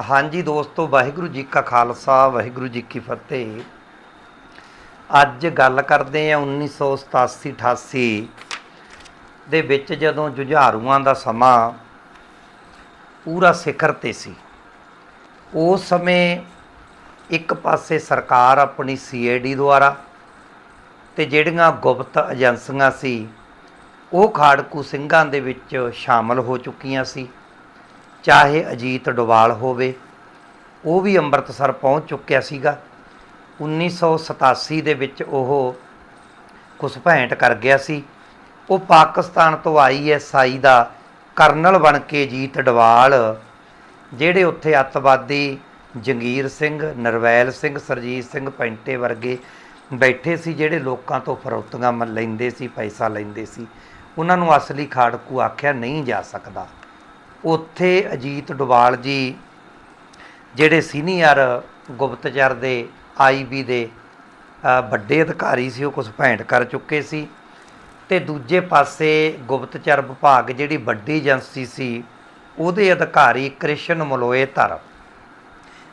ਹਾਂਜੀ ਦੋਸਤੋ, ਵਾਹਿਗੁਰੂ ਜੀ ਕਾ ਖਾਲਸਾ, ਵਾਹਿਗੁਰੂ ਜੀ ਕੀ ਫਤਿਹ। ਅੱਜ ਗੱਲ ਕਰਦੇ ਆ 1987 88 ਦੇ ਵਿੱਚ ਜਦੋਂ ਜੁਝਾਰੂਆਂ ਦਾ ਸਮਾਂ ਪੂਰਾ ਸਿਖਰ ਤੇ ਸੀ। ਉਸ ਸਮੇਂ ਇੱਕ ਪਾਸੇ ਸਰਕਾਰ ਆਪਣੀ ਸੀਆਈਡੀ ਦੁਆਰਾ ਤੇ ਜਿਹੜੀਆਂ ਗੁਪਤ ਏਜੰਸੀਆਂ ਸੀ, ਉਹ ਖਾੜਕੂ ਸਿੰਘਾਂ ਦੇ ਵਿੱਚ ਸ਼ਾਮਲ ਹੋ ਚੁੱਕੀਆਂ ਸੀ। ਚਾਹੇ ਅਜੀਤ ਡੋਵਾਲ ਹੋਵੇ, ਉਹ ਵੀ ਅੰਮ੍ਰਿਤਸਰ ਪਹੁੰਚ ਚੁੱਕਿਆ ਸੀਗਾ। 1987 ਦੇ ਵਿੱਚ ਉਹ ਘੁਸਪੈਂਟ ਕਰ ਗਿਆ ਸੀ। ਉਹ ਪਾਕਿਸਤਾਨ ਤੋਂ ਆਈਐਸਆਈ ਦਾ ਕਰਨਲ ਬਣ ਕੇ ਜੀਤ ਡਵਾਲ ਜਿਹੜੇ ਉੱਥੇ ਅੱਤਵਾਦੀ ਜੰਗੀਰ ਸਿੰਘ, ਨਰਵੈਲ ਸਿੰਘ, ਸਰਜੀਤ ਸਿੰਘ ਪੈਂਟੇ ਵਰਗੇ ਬੈਠੇ ਸੀ, ਜਿਹੜੇ ਲੋਕਾਂ ਤੋਂ ਫਰੌਤੀਆਂ ਮ- ਲੈਂਦੇ ਸੀ, ਪੈਸਾ ਲੈਂਦੇ ਸੀ। ਉਹਨਾਂ ਨੂੰ ਅਸਲੀ ਖਾੜਕੂ ਆਖਿਆ ਨਹੀਂ ਜਾ ਸਕਦਾ। ਉੱਥੇ ਅਜੀਤ ਡੋਵਾਲ ਜੀ, ਜਿਹੜੇ ਸੀਨੀਅਰ ਗੁਪਤਚਰ ਦੇ ਆਈਬੀ ਦੇ ਵੱਡੇ ਅਧਿਕਾਰੀ ਸੀ, ਉਹ ਘੁਸਪੈਂਟ ਕਰ ਚੁੱਕੇ ਸੀ। ਤੇ ਦੂਜੇ ਪਾਸੇ ਗੁਪਤਚਰ ਵਿਭਾਗ ਜਿਹੜੀ ਵੱਡੀ ਏਜੰਸੀ ਸੀ, ਉਹਦੇ ਅਧਿਕਾਰੀ ਕ੍ਰਿਸ਼ਨ ਮਲੋਏ ਧਰ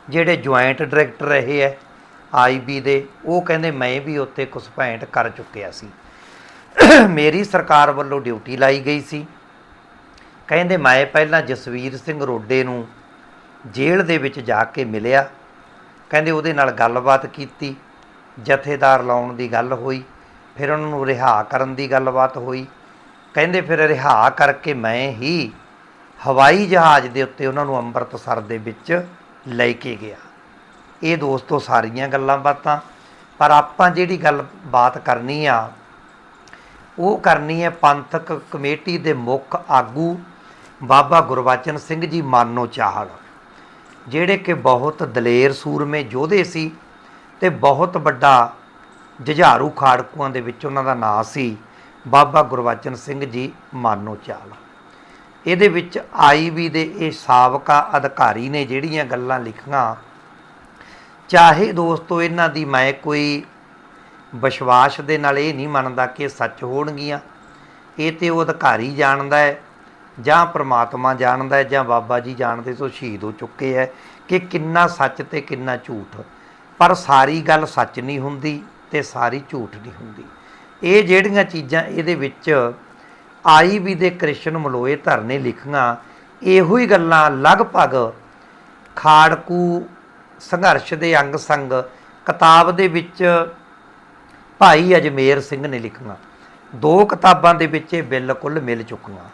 ਜਿਹੜੇ ਜੁਆਇੰਟ ਡਾਇਰੈਕਟਰ ਰਹੇ ਹੈ ਆਈਬੀ ਦੇ, ਉਹ ਕਹਿੰਦੇ ਮੈਂ ਵੀ ਉੱਥੇ ਘੁਸਪੈਂਟ ਕਰ ਚੁੱਕਿਆ ਸੀ। ਮੇਰੀ ਸਰਕਾਰ ਵੱਲੋਂ ਡਿਊਟੀ ਲਾਈ ਗਈ ਸੀ। ਕਹਿੰਦੇ, ਮੈਂ ਪਹਿਲਾਂ ਜਸਵੀਰ ਸਿੰਘ ਰੋਡੇ ਨੂੰ ਜੇਲ੍ਹ ਦੇ ਵਿੱਚ ਜਾ ਕੇ ਮਿਲਿਆ। ਕਹਿੰਦੇ, ਉਹਦੇ ਨਾਲ ਗੱਲਬਾਤ ਕੀਤੀ, ਜਥੇਦਾਰ ਲਾਉਣ ਦੀ ਗੱਲ ਹੋਈ, ਫਿਰ ਉਹਨਾਂ ਨੂੰ ਰਿਹਾ ਕਰਨ ਦੀ ਗੱਲਬਾਤ ਹੋਈ। ਕਹਿੰਦੇ, ਫਿਰ ਰਿਹਾ ਕਰਕੇ ਮੈਂ ਹੀ ਹਵਾਈ ਜਹਾਜ਼ ਦੇ ਉੱਤੇ ਉਹਨਾਂ ਨੂੰ ਅੰਮ੍ਰਿਤਸਰ ਦੇ ਵਿੱਚ ਲੈ ਕੇ ਗਿਆ। ਇਹ ਦੋਸਤੋ, ਸਾਰੀਆਂ ਗੱਲਾਂ ਬਾਤਾਂ। ਪਰ ਆਪਾਂ ਜਿਹੜੀ ਗੱਲ ਬਾਤ ਕਰਨੀ ਆ, ਉਹ ਕਰਨੀ ਹੈ ਪੰਥਕ ਕਮੇਟੀ ਦੇ ਮੁੱਖ ਆਗੂ ਬਾਬਾ ਗੁਰਬਚਨ ਸਿੰਘ ਜੀ ਮਾਨੋ ਚਾਹਲ, ਜਿਹੜੇ ਕਿ ਬਹੁਤ ਦਲੇਰ ਸੂਰਮੇ ਯੋਧੇ ਸੀ ਤੇ ਬਹੁਤ ਵੱਡਾ ਜੁਝਾਰੂ ਖਾੜਕੂਆਂ ਦੇ ਵਿੱਚ ਉਹਨਾਂ ਦਾ ਨਾਂ ਸੀ ਬਾਬਾ ਗੁਰਬਚਨ ਸਿੰਘ ਜੀ ਮਾਨੋ ਚਾਹਲ। ਇਹਦੇ ਵਿੱਚ ਆਈਬੀ ਦੇ ਇਹ ਸਾਬਕਾ ਅਧਿਕਾਰੀ ਨੇ ਜਿਹੜੀਆਂ ਗੱਲਾਂ ਲਿਖੀਆਂ, ਚਾਹੇ ਦੋਸਤੋ ਇਹਨਾਂ ਦੀ ਮੈਂ ਕੋਈ ਵਿਸ਼ਵਾਸ ਦੇ ਨਾਲ ਇਹ ਨਹੀਂ ਮੰਨਦਾ ਕਿ ਸੱਚ ਹੋਣਗੀਆਂ, ਇਹ ਤੇ ਉਹ ਅਧਿਕਾਰੀ ਜਾਣਦਾ ਹੈ ਜਾਂ ਪ੍ਰਮਾਤਮਾ ਜਾਣਦਾ ਹੈ ਜਾਂ ਬਾਬਾ ਜੀ ਜਾਣਦੇ ਸੋ ਸ਼ਹੀਦ ਹੋ ਚੁੱਕੇ ਹੈ ਕਿ ਕਿੰਨਾ ਸੱਚ ਤੇ ਕਿੰਨਾ ਝੂਠ। ਪਰ ਸਾਰੀ ਗੱਲ ਸੱਚ ਨਹੀਂ ਹੁੰਦੀ ਤੇ ਸਾਰੀ ਝੂਠ ਨਹੀਂ ਹੁੰਦੀ। ਇਹ ਜਿਹੜੀਆਂ ਚੀਜ਼ਾਂ ਇਹਦੇ ਵਿੱਚ ਆਈ ਵੀ ਦੇ ਕ੍ਰਿਸ਼ਨ ਮਲੋਏ ਧਰ ਨੇ ਲਿਖੀਆਂ, ਇਹੋ ਹੀ ਗੱਲਾਂ ਲਗਭਗ ਖਾੜਕੂ ਸੰਘਰਸ਼ ਦੇ ਅੰਗ ਸੰਗ ਕਿਤਾਬ ਦੇ ਵਿੱਚ ਭਾਈ ਅਜਮੇਰ ਸਿੰਘ ਨੇ ਲਿਖੀਆਂ। ਦੋ ਕਿਤਾਬਾਂ ਦੇ ਵਿੱਚ ਇਹ ਬਿਲਕੁਲ ਮਿਲ ਚੁੱਕੀਆਂ।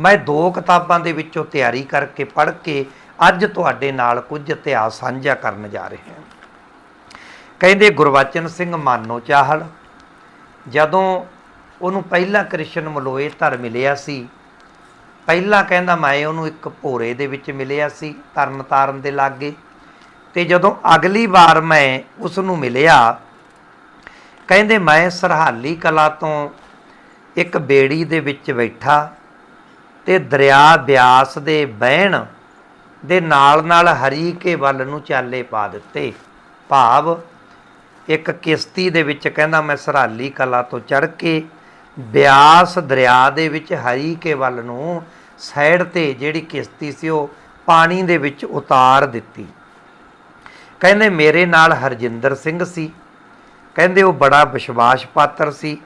ਮੈਂ ਦੋ ਕਿਤਾਬਾਂ ਦੇ ਵਿੱਚੋਂ ਤਿਆਰੀ ਕਰਕੇ ਪੜ੍ਹ ਕੇ ਅੱਜ ਤੁਹਾਡੇ ਨਾਲ ਕੁਝ ਇਤਿਹਾਸ ਸਾਂਝਾ ਕਰਨ ਜਾ ਰਿਹਾ ਹਾਂ। ਕਹਿੰਦੇ ਗੁਰਵਚਨ ਸਿੰਘ ਮਾਨੋ ਚਾਹਲ, ਜਦੋਂ ਉਹਨੂੰ ਪਹਿਲਾਂ ਕ੍ਰਿਸ਼ਨ ਮਲੋਏ ਧਰ ਮਿਲਿਆ ਸੀ, ਪਹਿਲਾਂ ਕਹਿੰਦਾ ਮੈਂ ਉਹਨੂੰ ਇੱਕ ਭੋਰੇ ਦੇ ਵਿੱਚ ਮਿਲਿਆ ਸੀ ਤਰਨ ਤਾਰਨ ਦੇ ਲਾਗੇ। ਤੇ ਜਦੋਂ ਅਗਲੀ ਵਾਰ ਮੈਂ ਉਸ ਨੂੰ ਮਿਲਿਆ, ਕਹਿੰਦੇ ਮੈਂ ਸਰਹਾਲੀ ਕਲਾ ਤੋਂ ਇੱਕ ਬੇੜੀ ਦੇ ਵਿੱਚ ਬੈਠਾ ਤੇ ਦਰਿਆ ਬਿਆਸ ਦੇ ਬਹਿਣ ਦੇ ਨਾਲ ਨਾਲ ਹਰੀਕੇ ਵੱਲ ਨੂੰ ਚਾਲੇ ਪਾ ਦਿੱਤੇ। ਭਾਵ ਇੱਕ ਕਿਸ਼ਤੀ ਦੇ ਵਿੱਚ ਕਹਿੰਦਾ ਮੈਂ ਸਰਹਾਲੀ ਕਲਾ ਤੋਂ ਚੜ ਕੇ ਬਿਆਸ ਦਰਿਆ ਦੇ ਵਿੱਚ ਹਰੀਕੇ ਵੱਲ ਨੂੰ ਸਾਈਡ ਤੇ ਜਿਹੜੀ ਕਿਸ਼ਤੀ ਸੀ ਉਹ ਪਾਣੀ ਦੇ ਵਿੱਚ ਉਤਾਰ ਦਿੱਤੀ। ਕਹਿੰਦੇ ਮੇਰੇ ਨਾਲ ਹਰਜਿੰਦਰ ਸਿੰਘ ਸੀ। ਕਹਿੰਦੇ ਉਹ ਬੜਾ ਵਿਸ਼ਵਾਸ ਪਾਤਰ ਸੀ।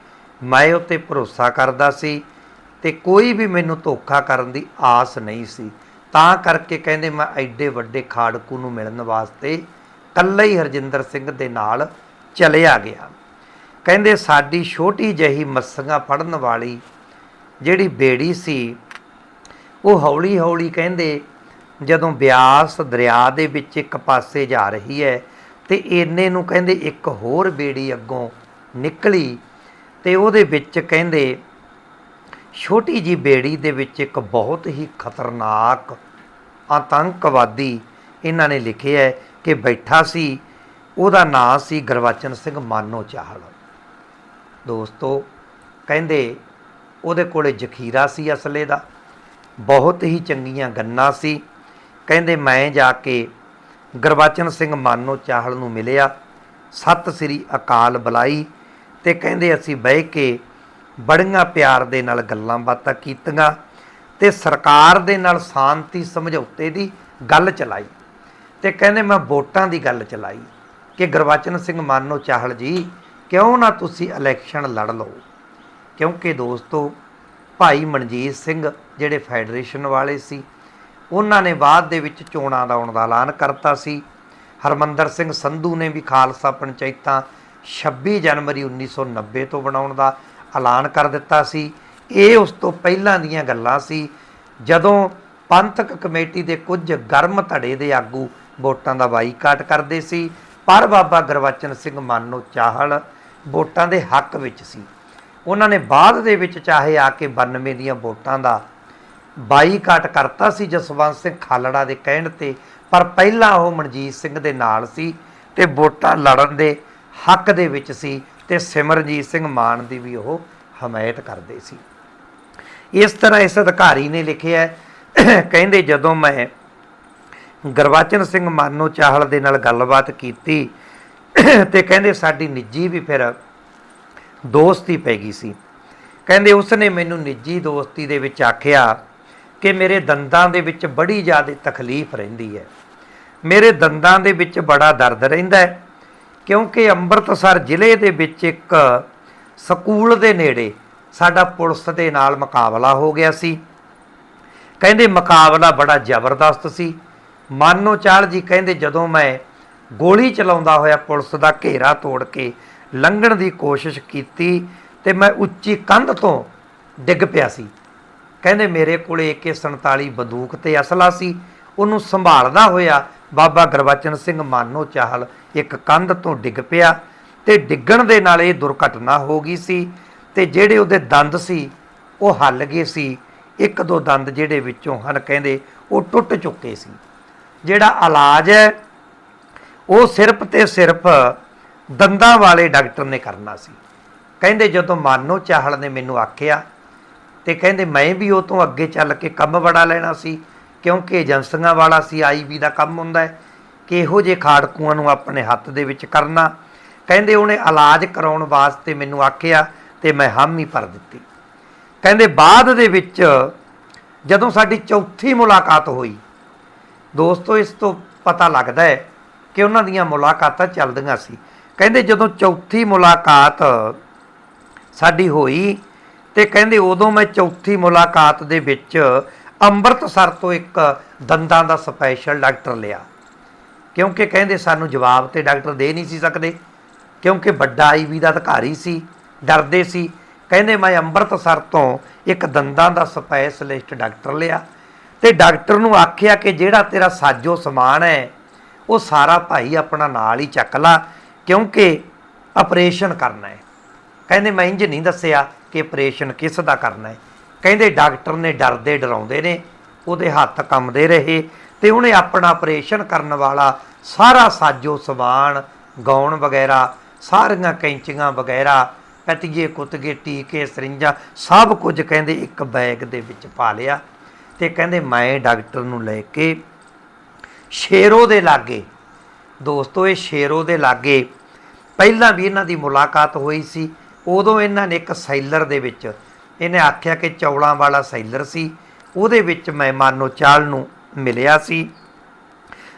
ਮੈਂ ਉੱਤੇ ਭਰੋਸਾ ਕਰਦਾ ਸੀ। ਤੇ ਕੋਈ ਵੀ ਮੈਨੂੰ ਧੋਖਾ ਕਰਨ ਦੀ ਆਸ ਨਹੀਂ ਸੀ। ਤਾਂ ਕਰਕੇ ਕਹਿੰਦੇ ਮੈਂ ਐਡੇ ਵੱਡੇ ਖਾੜਕੂ ਨੂੰ ਮਿਲਣ ਵਾਸਤੇ ਇਕੱਲਾ ਹੀ ਹਰਜਿੰਦਰ ਸਿੰਘ ਦੇ ਨਾਲ ਚਲਿਆ ਗਿਆ। ਕਹਿੰਦੇ ਸਾਡੀ ਛੋਟੀ ਜਹੀ ਮੱਸੀਆਂ ਫੜਨ ਵਾਲੀ ਜਿਹੜੀ ਬੇੜੀ ਸੀ, ਉਹ ਹੌਲੀ ਹੌਲੀ ਕਹਿੰਦੇ ਜਦੋਂ ਬਿਆਸ ਦਰਿਆ ਦੇ ਵਿੱਚ ਇੱਕ ਪਾਸੇ ਜਾ ਰਹੀ ਹੈ ਤੇ ਇੰਨੇ ਨੂੰ ਕਹਿੰਦੇ ਇੱਕ ਹੋਰ ਬੇੜੀ ਅੱਗੋਂ ਨਿਕਲੀ ਤੇ ਉਹਦੇ ਵਿੱਚ ਕਹਿੰਦੇ ਛੋਟੀ ਜੀ ਬੇੜੀ ਦੇ ਵਿੱਚ ਇੱਕ ਬਹੁਤ ਹੀ ਖਤਰਨਾਕ ਆਤੰਕਵਾਦੀ ਇਹਨਾਂ ਨੇ ਲਿਖਿਆ ਹੈ ਕਿ ਬੈਠਾ ਸੀ, ਉਹਦਾ ਨਾਂ ਸੀ ਗੁਰਬਚਨ ਸਿੰਘ ਮਾਨੋ ਚਾਹਲ। ਦੋਸਤੋ, ਕਹਿੰਦੇ ਉਹਦੇ ਕੋਲੇ ਜ਼ਖੀਰਾ ਸੀ ਅਸਲੇ ਦਾ, ਬਹੁਤ ਹੀ ਚੰਗੀਆਂ ਗੰਨਾਂ ਸੀ। ਕਹਿੰਦੇ ਮੈਂ ਜਾ ਕੇ ਗੁਰਬਚਨ ਸਿੰਘ ਮਾਨੋ ਚਾਹਲ ਨੂੰ ਮਿਲਿਆ, ਸਤਿ ਸ੍ਰੀ ਅਕਾਲ ਬੁਲਾਈ ਤੇ ਕਹਿੰਦੇ ਅਸੀਂ ਬਹਿ ਕੇ ਬੜੀਆਂ ਪਿਆਰ ਦੇ ਨਾਲ ਗੱਲਾਂ ਬਾਤਾਂ ਕੀਤੀਆਂ ਤੇ ਸਰਕਾਰ ਦੇ ਨਾਲ ਸ਼ਾਂਤੀ ਸਮਝੌਤੇ ਦੀ ਗੱਲ ਚਲਾਈ। ਤੇ ਕਹਿੰਦੇ ਮੈਂ ਵੋਟਾਂ ਦੀ ਗੱਲ ਚਲਾਈ ਕਿ ਗੁਰਬਚਨ ਸਿੰਘ ਮਾਨੋ ਚਾਹਲ ਜੀ, ਕਿਉਂ ਨਾ ਤੁਸੀਂ ਇਲੈਕਸ਼ਨ ਲੜ ਲਓ? ਕਿਉਂਕਿ ਦੋਸਤੋ, ਭਾਈ ਮਨਜੀਤ ਸਿੰਘ ਜਿਹੜੇ ਫੈਡਰੇਸ਼ਨ ਵਾਲੇ ਸੀ, ਉਹਨਾਂ ਨੇ ਬਾਅਦ ਦੇ ਵਿੱਚ ਚੋਣਾਂ ਦਾ ਆਉਣ ਦਾ ਐਲਾਨ ਕਰਤਾ ਸੀ। ਹਰਮੰਦਰ ਸਿੰਘ ਸੰਧੂ ਨੇ ਵੀ ਖਾਲਸਾ ਪੰਚਾਇਤਾਂ 26 ਜਨਵਰੀ 1990 ਤੋਂ ਬਣਾਉਣ ਦਾ ਐਲਾਨ ਕਰ ਦਿੱਤਾ ਸੀ। ਇਹ ਉਸ ਤੋਂ ਪਹਿਲਾਂ ਦੀਆਂ ਗੱਲਾਂ ਸੀ। ਜਦੋਂ ਪੰਥਕ ਕਮੇਟੀ ਦੇ ਕੁਝ ਗਰਮ ਧੜੇ ਦੇ ਆਗੂ ਵੋਟਾਂ ਦਾ ਬਾਈਕਾਟ ਕਰਦੇ ਸੀ, ਪਰ ਬਾਬਾ ਗੁਰਬਚਨ ਸਿੰਘ ਮਾਨੋ ਚਾਹਲ ਵੋਟਾਂ ਦੇ ਹੱਕ ਵਿੱਚ ਸੀ। ਉਹਨਾਂ ਨੇ ਬਾਅਦ ਦੇ ਵਿੱਚ ਚਾਹੇ ਆ ਕੇ 92 ਦੀਆਂ ਵੋਟਾਂ ਦਾ ਬਾਈਕਾਟ ਕਰਤਾ ਸੀ ਜਸਵੰਤ ਸਿੰਘ ਖਾਲੜਾ ਦੇ ਕਹਿਣ ਤੇ, ਪਰ ਪਹਿਲਾਂ ਉਹ ਮਨਜੀਤ ਸਿੰਘ ਦੇ ਨਾਲ ਸੀ ਤੇ ਵੋਟਾਂ ਲੜਨ ਦੇ ਹੱਕ ਦੇ ਵਿੱਚ ਸੀ। ਤੇ ਸਿਮਰਜੀਤ ਸਿੰਘ ਮਾਨ ਦੀ ਵੀ ਉਹ ਹਮਾਇਤ ਕਰਦੇ ਸੀ। ਇਸ ਤਰ੍ਹਾਂ ਇਸ ਅਧਿਕਾਰੀ ਨੇ ਲਿਖਿਆ ਕਹਿੰਦੇ ਜਦੋਂ ਮੈਂ ਗੁਰਬਚਨ ਸਿੰਘ ਮਾਨੋ ਚਾਹਲ ਦੇ ਨਾਲ ਗੱਲਬਾਤ ਕੀਤੀ ਤੇ ਕਹਿੰਦੇ ਸਾਡੀ ਨਿੱਜੀ ਵੀ ਫਿਰ ਦੋਸਤੀ ਪੈ ਗਈ ਸੀ। ਕਹਿੰਦੇ ਉਸ ਨੇ ਮੈਨੂੰ ਨਿੱਜੀ ਦੋਸਤੀ ਦੇ ਵਿੱਚ ਆਖਿਆ ਕਿ ਮੇਰੇ ਦੰਦਾਂ ਦੇ ਵਿੱਚ ਬੜੀ ਜ਼ਿਆਦਾ ਤਕਲੀਫ ਰਹਿੰਦੀ ਹੈ। ਮੇਰੇ ਦੰਦਾਂ ਦੇ ਵਿੱਚ ਬੜਾ ਦਰਦ ਰਹਿੰਦਾ ਹੈ। ਕਿਉਂਕਿ ਅੰਮ੍ਰਿਤਸਰ ਜ਼ਿਲ੍ਹੇ ਦੇ ਵਿੱਚ ਇੱਕ ਸਕੂਲ ਦੇ ਨੇੜੇ ਸਾਡਾ ਪੁਲਿਸ ਦੇ ਨਾਲ ਮੁਕਾਬਲਾ ਹੋ ਗਿਆ ਸੀ। ਕਹਿੰਦੇ ਮੁਕਾਬਲਾ ਬੜਾ ਜ਼ਬਰਦਸਤ ਸੀ। ਮਾਨੋ ਚਾਲ ਜੀ ਕਹਿੰਦੇ ਜਦੋਂ ਮੈਂ ਗੋਲੀ ਚਲਾਉਂਦਾ ਹੋਇਆ ਪੁਲਿਸ ਦਾ ਘੇਰਾ ਤੋੜ ਕੇ ਲੰਘਣ ਦੀ ਕੋਸ਼ਿਸ਼ ਕੀਤੀ ਤੇ ਮੈਂ ਉੱਚੀ ਕੰਧ ਤੋਂ ਡਿੱਗ ਪਿਆ ਸੀ। ਕਹਿੰਦੇ ਮੇਰੇ ਕੋਲੇ AK47 ਬੰਦੂਕ ਤੇ ਅਸਲਾ ਸੀ। ਉਹਨੂੰ ਸੰਭਾਲਦਾ ਹੋਇਆ ਬਾਬਾ ਗੁਰਬਚਨ ਸਿੰਘ ਮਾਨੋ ਚਾਹਲ ਇੱਕ ਕੰਧ ਤੋਂ ਡਿੱਗ ਪਿਆ ਤੇ ਡਿੱਗਣ ਦੇ ਨਾਲ ਇਹ ਦੁਰਘਟਨਾ ਹੋ ਗਈ ਸੀ ਤੇ ਜਿਹੜੇ ਉਹਦੇ ਦੰਦ ਸੀ, ਉਹ ਹੱਲ ਗਏ ਸੀ। ਇੱਕ ਦੋ ਦੰਦ ਜਿਹੜੇ ਵਿੱਚੋਂ ਹਨ ਕਹਿੰਦੇ ਉਹ ਟੁੱਟ ਚੁੱਕੇ ਸੀ। ਜਿਹੜਾ ਇਲਾਜ ਹੈ, ਉਹ ਸਿਰਫ ਤੇ ਸਿਰਫ ਦੰਦਾਂ ਵਾਲੇ ਡਾਕਟਰ ਨੇ ਕਰਨਾ ਸੀ। ਕਹਿੰਦੇ ਜਦੋਂ ਮਾਨੋ ਚਾਹਲ ਨੇ ਮੈਨੂੰ ਆਖਿਆ ਤੇ ਕਹਿੰਦੇ ਮੈਂ ਵੀ ਉਹ ਤੋਂ ਅੱਗੇ ਚੱਲ ਕੇ ਕੰਮ ਬੜਾ ਲੈਣਾ ਸੀ, ਕਿਉਂਕਿ ਏਜੰਸੀਆਂ ਵਾਲਾ ਸੀ ਆਈਬੀ ਦਾ ਕੰਮ ਹੁੰਦਾ ਹੈ। ਕਿਹੋ ਜਿਹੇ ਖਾੜਕੂਆਂ ਨੂੰ ਆਪਣੇ ਹੱਥ ਦੇ ਵਿੱਚ ਕਰਨਾ? ਕਹਿੰਦੇ ਉਹਨੇ ਇਲਾਜ ਕਰਾਉਣ ਵਾਸਤੇ ਮੈਨੂੰ ਆਖਿਆ ਤੇ ਮੈਂ ਹਾਮੀ ਭਰ ਦਿੱਤੀ। ਕਹਿੰਦੇ ਬਾਅਦ ਦੇ ਵਿੱਚ ਜਦੋਂ ਸਾਡੀ ਚੌਥੀ ਮੁਲਾਕਾਤ ਹੋਈ, ਦੋਸਤੋ, ਇਸ ਤੋਂ ਪਤਾ ਲੱਗਦਾ ਹੈ ਕਿ ਉਹਨਾਂ ਦੀਆਂ ਮੁਲਾਕਾਤਾਂ ਚੱਲਦੀਆਂ ਸੀ। ਕਹਿੰਦੇ ਜਦੋਂ ਚੌਥੀ ਮੁਲਾਕਾਤ ਸਾਡੀ ਹੋਈ ਤੇ ਕਹਿੰਦੇ ਉਦੋਂ ਮੈਂ ਚੌਥੀ ਮੁਲਾਕਾਤ ਦੇ ਵਿੱਚ ਅੰਮ੍ਰਿਤਸਰ ਤੋਂ ਇੱਕ ਦੰਦਾਂ ਦਾ ਸਪੈਸ਼ਲ ਡਾਕਟਰ ਲਿਆ। ਕਿਉਂਕਿ ਕਹਿੰਦੇ ਸਾਨੂੰ ਜਵਾਬ ਤੇ ਡਾਕਟਰ ਦੇ ਨਹੀਂ ਸੀ ਸਕਦੇ, ਕਿਉਂਕਿ ਵੱਡਾ ਆਈਵੀ ਦਾ ਅਧਿਕਾਰੀ ਸੀ, ਡਰਦੇ ਸੀ। ਕਹਿੰਦੇ ਮੈਂ ਅੰਮ੍ਰਿਤਸਰ ਤੋਂ ਇੱਕ ਦੰਦਾਂ ਦਾ ਸਪੈਸ਼ਲਿਸਟ ਡਾਕਟਰ ਲਿਆ ਤੇ ਡਾਕਟਰ ਨੂੰ ਆਖਿਆ ਕਿ ਜਿਹੜਾ ਤੇਰਾ ਸਾਜੋ ਸਮਾਨ ਹੈ, ਉਹ ਸਾਰਾ ਭਾਈ ਆਪਣਾ ਨਾਲ ਹੀ ਚੱਕ ਲਾ, ਕਿਉਂਕਿ ਆਪਰੇਸ਼ਨ ਕਰਨਾ ਹੈ। ਕਹਿੰਦੇ ਮੈਂ ਇੰਜ ਨਹੀਂ ਦੱਸਿਆ ਕਿ ਆਪਰੇਸ਼ਨ ਕਿਸ ਦਾ ਕਰਨਾ ਹੈ। ਕਹਿੰਦੇ ਡਾਕਟਰ ਨੇ ਡਰਦੇ ਡਰਾਉਂਦੇ ਨੇ, ਉਹਦੇ ਹੱਥ ਕੰਮਦੇ ਰਹੇ ਤੇ ਉਹਨੇ ਆਪਣਾ ਆਪਰੇਸ਼ਨ ਕਰਨ ਵਾਲਾ ਸਾਰਾ ਸਾਜੋ ਸਮਾਨ, ਗਾਉਣ ਵਗੈਰਾ, ਸਾਰੀਆਂ ਕੈਂਚੀਆਂ ਵਗੈਰਾ ਕਤੀਏ ਕੁੱਤਗੇ, ਟੀਕੇ, ਸਰਿੰਜਾਂ, ਸਭ ਕੁਝ ਕਹਿੰਦੇ ਇੱਕ ਬੈਗ ਦੇ ਵਿੱਚ ਪਾ ਲਿਆ ਤੇ ਕਹਿੰਦੇ ਮੈਂ ਡਾਕਟਰ ਨੂੰ ਲੈ ਕੇ ਸ਼ੇਰੋ ਦੇ ਲਾਗੇ, ਦੋਸਤੋ ਇਹ ਸ਼ੇਰੋ ਦੇ ਲਾਗੇ ਪਹਿਲਾਂ ਵੀ ਇਹਨਾਂ ਦੀ ਮੁਲਾਕਾਤ ਹੋਈ ਸੀ, ਉਦੋਂ ਇਹਨਾਂ ਨੇ ਇੱਕ ਸੈਲਰ ਦੇ ਵਿੱਚ, ਇਹਨੇ ਆਖਿਆ ਕਿ ਚੌਲਾਂ ਵਾਲਾ ਸੈਲਰ ਸੀ, ਉਹਦੇ ਵਿੱਚ ਮੈਂ ਮਾਨੋ ਚਾਲ ਨੂੰ ਮਿਲਿਆ ਸੀ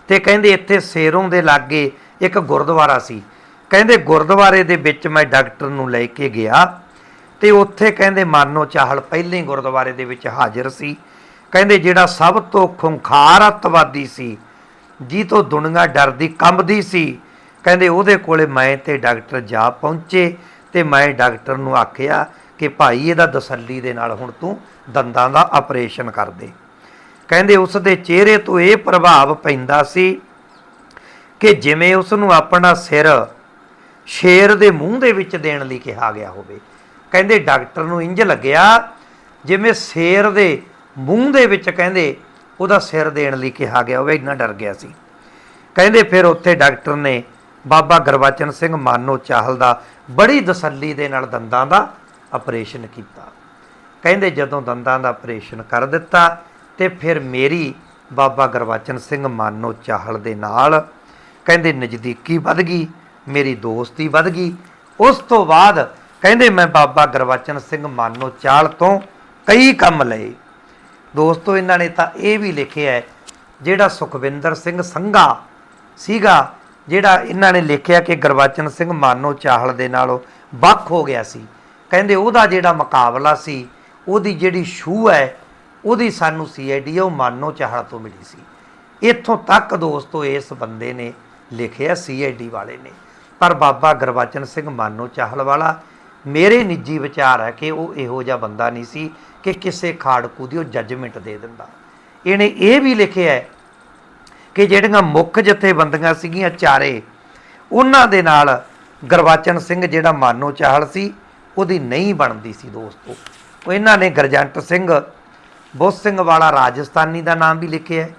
ਤੇ ਕਹਿੰਦੇ ਇੱਥੇ ਸੇਰੋਂ ਦੇ ਲਾਗੇ ਇੱਕ ਗੁਰਦੁਆਰਾ ਸੀ। ਕਹਿੰਦੇ ਗੁਰਦੁਆਰੇ ਦੇ ਵਿੱਚ ਮੈਂ ਡਾਕਟਰ ਨੂੰ ਲੈ ਕੇ ਗਿਆ ਤੇ ਉੱਥੇ ਕਹਿੰਦੇ ਮਾਨੋ ਚਾਹਲ ਪਹਿਲੇ ਗੁਰਦੁਆਰੇ ਦੇ ਵਿੱਚ ਹਾਜ਼ਰ ਸੀ। ਕਹਿੰਦੇ ਜਿਹੜਾ ਸਭ ਤੋਂ ਖੁੰਖਾਰ ਅੱਤਵਾਦੀ ਸੀ, ਜੀ ਤੋਂ ਦੁਨੀਆ ਡਰਦੀ ਕੰਬਦੀ ਸੀ, ਕਹਿੰਦੇ ਉਹਦੇ ਕੋਲੇ ਮੈਂ ਤੇ ਡਾਕਟਰ ਜਾ ਪਹੁੰਚੇ ਤੇ ਮੈਂ ਡਾਕਟਰ ਨੂੰ ਆਖਿਆ ਕਿ ਭਾਈ ਇਹਦਾ ਤਸੱਲੀ ਦੇ ਨਾਲ ਹੁਣ ਤੂੰ ਦੰਦਾਂ ਦਾ ਆਪਰੇਸ਼ਨ ਕਰ ਦੇ। ਕਹਿੰਦੇ ਉਸ ਦੇ ਚਿਹਰੇ ਤੋਂ ਇਹ ਪ੍ਰਭਾਵ ਪੈਂਦਾ ਸੀ ਕਿ ਜਿਵੇਂ ਉਸ ਨੂੰ ਆਪਣਾ ਸਿਰ ਸ਼ੇਰ ਦੇ ਮੂੰਹ ਦੇ ਵਿੱਚ ਦੇਣ ਲਈ ਕਿਹਾ ਗਿਆ ਹੋਵੇ। ਕਹਿੰਦੇ ਡਾਕਟਰ ਨੂੰ ਇੰਜ ਲੱਗਿਆ ਜਿਵੇਂ ਸ਼ੇਰ ਦੇ ਮੂੰਹ ਦੇ ਵਿੱਚ ਕਹਿੰਦੇ ਉਹਦਾ ਸਿਰ ਦੇਣ ਲਈ ਕਿਹਾ ਗਿਆ ਹੋਵੇ, ਇੰਨਾ ਡਰ ਗਿਆ ਸੀ। ਕਹਿੰਦੇ ਫਿਰ ਉੱਥੇ ਡਾਕਟਰ ਨੇ ਬਾਬਾ ਗੁਰਬਚਨ ਸਿੰਘ ਮਾਨੋ ਚਾਹਲ ਦਾ ਬੜੀ ਤਸੱਲੀ ਦੇ ਨਾਲ ਦੰਦਾਂ ਦਾ ਆਪਰੇਸ਼ਨ ਕੀਤਾ। ਕਹਿੰਦੇ ਜਦੋਂ ਦੰਦਾਂ ਦਾ ਆਪਰੇਸ਼ਨ ਕਰ ਦਿੱਤਾ ਤੇ ਫਿਰ ਮੇਰੀ ਬਾਬਾ ਗੁਰਬਚਨ ਸਿੰਘ ਮਾਨੋ ਚਾਹਲ ਦੇ ਨਾਲ ਕਹਿੰਦੇ ਨਜ਼ਦੀਕੀ ਵੱਧ ਗਈ, ਮੇਰੀ ਦੋਸਤੀ ਵੱਧ ਗਈ। ਉਸ ਤੋਂ ਬਾਅਦ ਕਹਿੰਦੇ ਮੈਂ ਬਾਬਾ ਗੁਰਬਚਨ ਸਿੰਘ ਮਾਨੋ ਚਾਲ ਤੋਂ ਕਈ ਕੰਮ ਲਏ। ਦੋਸਤੋ, ਇਹਨਾਂ ਨੇ ਤਾਂ ਇਹ ਵੀ ਲਿਖਿਆ ਹੈ, ਜਿਹੜਾ ਸੁਖਵਿੰਦਰ ਸਿੰਘ ਸੰਘਾ ਸੀਗਾ, ਜਿਹੜਾ ਇਹਨਾਂ ਨੇ ਲਿਖਿਆ ਕਿ ਗੁਰਬਚਨ ਸਿੰਘ ਮਾਨੋ ਚਾਹਲ ਦੇ ਨਾਲੋਂ ਵੱਖ ਹੋ ਗਿਆ ਸੀ। ਕਹਿੰਦੇ ਉਹਦਾ ਜਿਹੜਾ ਮੁਕਾਬਲਾ ਸੀ, ਉਹਦੀ ਜਿਹੜੀ ਛੂਹ ਹੈ ਉਹਦੀ ਸਾਨੂੰ ਸੀਆਈਡੀ ਉਹ ਮਾਨੋ ਚਾਹਲ ਤੋਂ ਮਿਲੀ ਸੀ। ਇੱਥੋਂ ਤੱਕ ਦੋਸਤੋ, ਇਸ ਬੰਦੇ ਨੇ ਲਿਖਿਆ ਸੀਆਈਡੀ ਵਾਲੇ ਨੇ। ਪਰ ਬਾਬਾ ਗੁਰਬਚਨ ਸਿੰਘ ਮਾਨੋ ਚਾਹਲ ਵਾਲਾ, ਮੇਰੇ ਨਿੱਜੀ ਵਿਚਾਰ ਹੈ ਕਿ ਉਹ ਇਹੋ ਜਿਹਾ ਬੰਦਾ ਨਹੀਂ ਸੀ ਕਿ ਕਿਸੇ ਖਾੜਕੂ ਦੀ ਉਹ ਜੱਜਮੈਂਟ ਦੇ ਦਿੰਦਾ। ਇਹਨੇ ਇਹ ਵੀ ਲਿਖਿਆ ਹੈ ਕਿ ਜਿਹੜੀਆਂ ਮੁੱਖ ਜਥੇਬੰਦੀਆਂ ਸੀਗੀਆਂ ਚਾਰੇ, ਉਹਨਾਂ ਦੇ ਨਾਲ ਗੁਰਬਚਨ ਸਿੰਘ ਜਿਹੜਾ ਮਾਨੋ ਚਾਹਲ ਸੀ, ਉਹਦੀ ਨਹੀਂ ਬਣਦੀ ਸੀ ਦੋਸਤੋ। ਉਹ ਇਹਨਾਂ ਨੇ ਗਰਜੰਟ ਸਿੰਘ ਬੋਧ ਸਿੰਘ ਵਾਲਾ ਰਾਜਸਥਾਨੀ ਦਾ ਨਾਮ ਵੀ ਲਿਖਿਆ ਹੈ,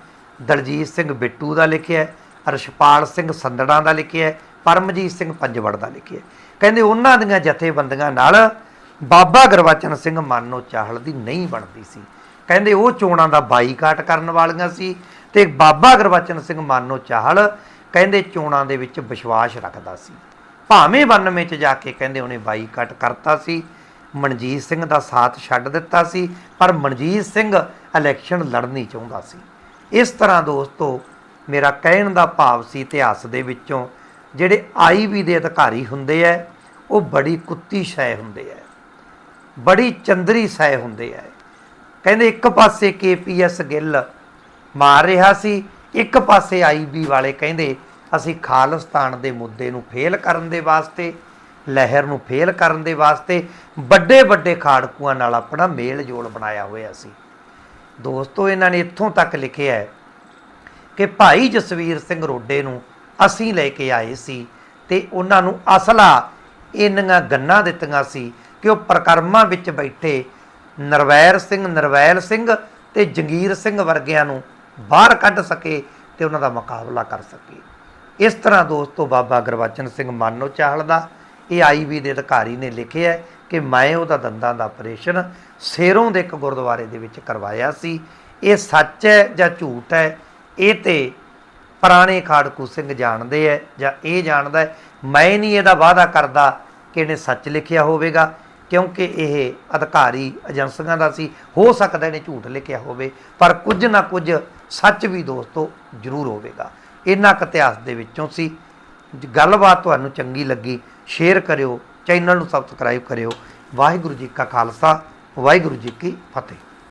ਦਲਜੀਤ ਸਿੰਘ ਬਿੱਟੂ ਦਾ ਲਿਖਿਆ ਹੈ ਰਸ਼ਪਾਲ ਸਿੰਘ ਸੰਦੜਾਂ ਦਾ ਲਿਖਿਆ ਹੈ, ਪਰਮਜੀਤ ਸਿੰਘ ਪੰਜਵੜ ਦਾ ਲਿਖਿਆ ਕਹਿੰਦੇ ਉਹਨਾਂ ਦੀਆਂ ਜਥੇਬੰਦੀਆਂ ਨਾਲ ਬਾਬਾ ਗੁਰਬਚਨ ਸਿੰਘ ਮਾਨੋ ਚਾਹਲ ਦੀ ਨਹੀਂ ਬਣਦੀ ਸੀ। ਕਹਿੰਦੇ ਉਹ ਚੋਣਾਂ ਦਾ ਬਾਈਕਾਟ ਕਰਨ ਵਾਲੀਆਂ ਸੀ ਤੇ ਬਾਬਾ ਗੁਰਬਚਨ ਸਿੰਘ ਮਾਨੋ ਚਾਹਲ ਕਹਿੰਦੇ ਚੋਣਾਂ ਦੇ ਵਿੱਚ ਵਿਸ਼ਵਾਸ ਰੱਖਦਾ ਸੀ। ਭਾਵੇਂ 92 ਚ ਜਾ ਕੇ ਕਹਿੰਦੇ ਉਹਨੇ ਬਾਈਕਾਟ ਕਰਤਾ ਸੀ ਮਨਜੀਤ ਸਿੰਘ ਦਾ ਸਾਥ ਛੱਡ ਦਿੱਤਾ ਸੀ, ਪਰ ਮਨਜੀਤ ਸਿੰਘ ਇਲੈਕਸ਼ਨ ਲੜਨੀ ਚਾਹੁੰਦਾ ਸੀ। ਇਸ ਤਰ੍ਹਾਂ ਦੋਸਤੋ, ਮੇਰਾ ਕਹਿਣ ਦਾ ਭਾਵ ਸੀ ਇਤਿਹਾਸ ਦੇ ਵਿੱਚੋਂ, ਜਿਹੜੇ ਆਈਬੀ ਦੇ ਅਧਿਕਾਰੀ ਹੁੰਦੇ ਐ, ਉਹ ਬੜੀ ਕੁੱਤੀ ਸ਼ੈ ਹੁੰਦੇ ਐ। ਬੜੀ ਚੰਦਰੀ ਸੈ ਹੁੰਦੇ ਐ। ਕਹਿੰਦੇ ਇੱਕ ਪਾਸੇ ਕੇਪੀਐਸ ਗਿੱਲ ਮਾਰ ਰਿਹਾ ਸੀ, ਇੱਕ ਪਾਸੇ ਆਈਬੀ ਵਾਲੇ ਕਹਿੰਦੇ, ਅਸੀਂ ਖਾਲਿਸਤਾਨ ਦੇ ਮੁੱਦੇ ਨੂੰ ਫੇਲ ਕਰਨ ਦੇ ਵਾਸਤੇ ਲਹਿਰ ਨੂੰ ਫੇਲ ਕਰਨ ਦੇ ਵਾਸਤੇ ਵੱਡੇ ਵੱਡੇ ਖਾੜਕੂਆਂ ਨਾਲ ਆਪਣਾ ਮੇਲ ਜੋਲ ਬਣਾਇਆ ਹੋਇਆ ਸੀ। ਦੋਸਤੋ, ਇਹਨਾਂ ਨੇ ਇੱਥੋਂ ਤੱਕ ਲਿਖਿਆ ਹੈ ਕਿ ਭਾਈ ਜਸਵੀਰ ਸਿੰਘ ਰੋਡੇ ਨੂੰ ਅਸੀਂ ਲੈ ਕੇ ਆਏ ਸੀ ਤੇ ਉਹਨਾਂ ਨੂੰ ਅਸਲਾ ਇੰਨੀਆਂ ਗੰਨਾਂ ਦਿੱਤੀਆਂ ਸੀ ਕਿ ਉਹ ਪ੍ਰਕਰਮਾਂ ਵਿੱਚ ਬੈਠੇ ਨਰਵੈਰ ਸਿੰਘ, ਨਰਵੈਲ ਸਿੰਘ ਤੇ ਜੰਗੀਰ ਸਿੰਘ ਵਰਗਿਆਂ ਨੂੰ ਬਾਹਰ ਕੱਢ ਸਕੇ ਤੇ ਉਹਨਾਂ ਦਾ ਮੁਕਾਬਲਾ ਕਰ ਸਕੇ। ਇਸ ਤਰ੍ਹਾਂ ਦੋਸਤੋ, ਬਾਬਾ ਗੁਰਬਚਨ ਸਿੰਘ ਮਾਨੋ ਚਾਹਲ ਦਾ ਇਹ ਆਈਵੀ ਦੇ ਅਧਿਕਾਰੀ ਨੇ ਲਿਖਿਆ ਹੈ ਕਿ ਮੈਂ ਉਹਦਾ ਦੰਦਾਂ ਦਾ ਆਪਰੇਸ਼ਨ ਸੇਰੋਂ ਦੇ ਇੱਕ ਗੁਰਦੁਆਰੇ ਦੇ ਵਿੱਚ ਕਰਵਾਇਆ ਸੀ। ਇਹ ਸੱਚ ਹੈ ਜਾਂ ਝੂਠ ਹੈ? ਇਹ ਤੇ ਪੁਰਾਣੇ ਖਾੜਕੂ ਸਿੰਘ ਜਾਣਦੇ ਹੈ ਜਾਂ ਇਹ ਜਾਣਦਾ ਹੈ। ਮੈਂ ਨਹੀਂ ਇਹਦਾ ਵਾਅਦਾ ਕਰਦਾ ਕਿ ਇਹਨੇ ਸੱਚ ਲਿਖਿਆ ਹੋਵੇਗਾ, ਕਿਉਂਕਿ ਇਹ ਅਧਿਕਾਰੀ ਏਜੰਸੀਆਂ ਦਾ ਸੀ। ਹੋ ਸਕਦਾ ਇਹਨੇ ਝੂਠ ਲਿਖਿਆ ਹੋਵੇ, ਪਰ ਕੁਝ ਨਾ ਕੁਝ ਸੱਚ ਵੀ ਦੋਸਤੋ ਜ਼ਰੂਰ ਹੋਵੇਗਾ। ਇਹਨਾਂ ਕੁ ਇਤਿਹਾਸ ਦੇ ਵਿੱਚੋਂ ਸੀ। ਗੱਲਬਾਤ ਤੁਹਾਨੂੰ ਚੰਗੀ ਲੱਗੀ ਸ਼ੇਅਰ ਕਰਿਓ ਚੈਨਲ ਨੂੰ ਸਬਸਕ੍ਰਾਈਬ ਕਰਿਓ। ਵਾਹਿਗੁਰੂ ਜੀ ਕਾ ਖਾਲਸਾ, ਵਾਹਿਗੁਰੂ ਜੀ ਕੀ ਫਤਿਹ।